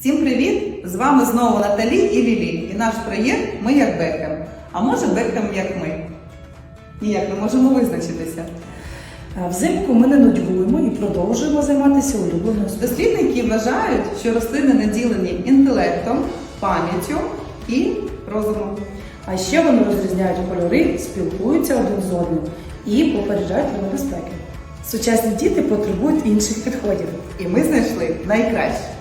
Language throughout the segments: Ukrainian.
Всім привіт! З вами знову Наталі і Лілі. І наш проєкт Ми як Бекхем. А може Бекхем як ми? Ніяк не можемо визначитися. Взимку ми не нудьгуємо і продовжуємо займатися улюбленою. Дослідники вважають, що рослини наділені інтелектом, пам'яттю і розумом. А ще вони розрізняють кольори, спілкуються один з одним і попереджають про небезпеки. Сучасні діти потребують інших підходів. І ми знайшли найкраще.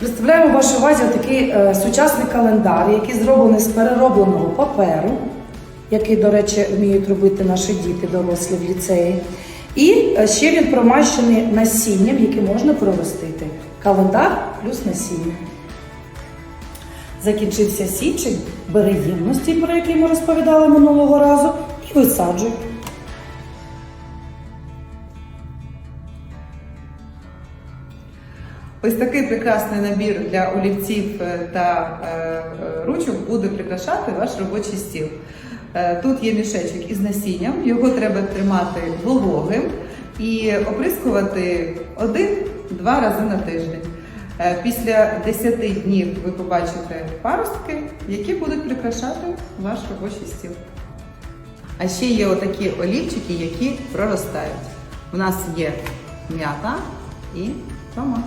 Представляємо вашій увазі такий е, сучасний календар, який зроблений з переробленого паперу, який, до речі, вміють робити наші діти дорослі в ліцеї. І е, ще він промащений насінням, яке можна проростити. Календар плюс насіння. Закінчився січень, бери ємності, про які ми розповідали минулого разу, і висаджуй. Ось такий прекрасний набір для олівців е, та е, е, ручок буде прикрашати ваш робочий стіл. Тут є мішечок із насінням, його треба тримати вологим і оприскувати один-два рази на тиждень. Після 10 днів ви побачите паростки, які будуть прикрашати ваш робочий стіл. А ще є отакі олівчики, які проростають. У нас є м'ята і томат.